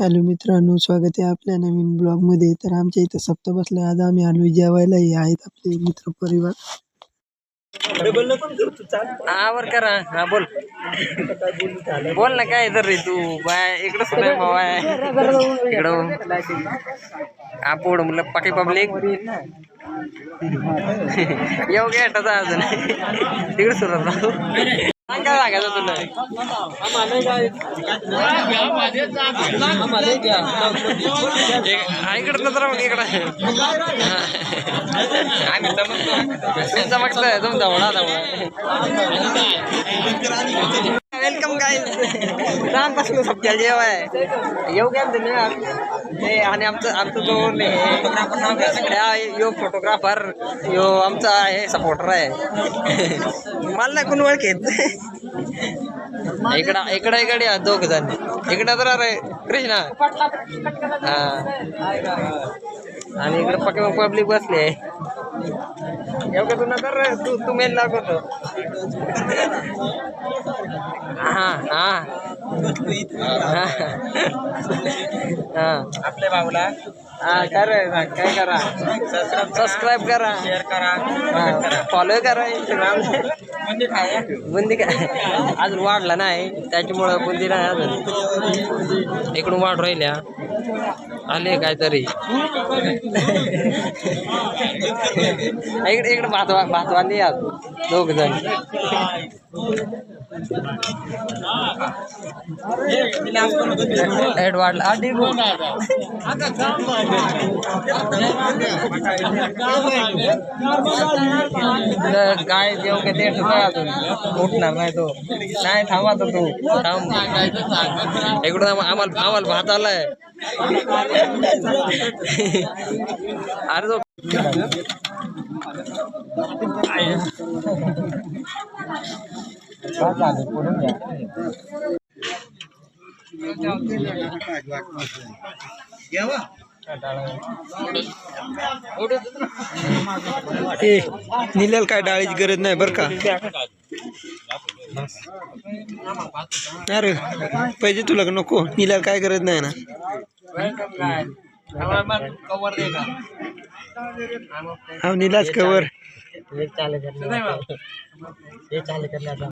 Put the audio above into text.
Hello मित्रांनो स्वागत आहे आपल्या नवीन ब्लॉगमध्ये. तर आमच्या इथं सप्ताह बसला आज आम्ही आलो जेवायला हे आहेत आपले मित्र परिवार. आवर करा. हा बोल. बोल ना काय तर रे तू? बाय इकडं सुद्धा बाय. इकडं आपोड म्हणलं पाकी पब्लिक येऊ घ्या अजून. तिकडे सुरू इकडं नजर मग इकडं. आम्ही चमकतो चमकतोय तुमचा वडा वेलकम काय रामपासून सप्त्याला जेवाय. येऊ घ्या तुम्ही? आणि आमचं आमचं जो फोटोग्राफर यो फोटोग्राफर यो आमचा हे सपोर्टर आहे. मला नाही कोण ओळखेत. इकडं इकडं इकडे या दोघ जण इकडं तर अरे कृष्णा. हा. आणि इकडे पक्के पब्लिक बसले एवढं तू नका तू तू मेल लागतो हा हा. हा. आपल्या भाऊला. हा करा काय करा? सबस्क्राईब करा. शेअर करा. फॉलो करा. इंस्टाग्राम काय बुंदी काय? अजून वाढला नाही. त्याच्यामुळं बुंदी नाही अजून. इकडून वाढ राहिल्या. आले काहीतरी. इकडे इकडे भात भातवाली या दोघ जण. हेड वाढला हा, ठीक आहे. काय देऊ का ते ठेवा अजून उठणार नाही तो नाही थांबा तो तू थांब इकडून आम्हा- आम्हाला आम्हाला भात आलाय अरे तो ए निल्याला काय डाळीची गरज नाही बरं का? अरे पाहिजे तुला का नको. निल्याला काय गरज नाही ना? कवर दे का हा निलाच कवर चालू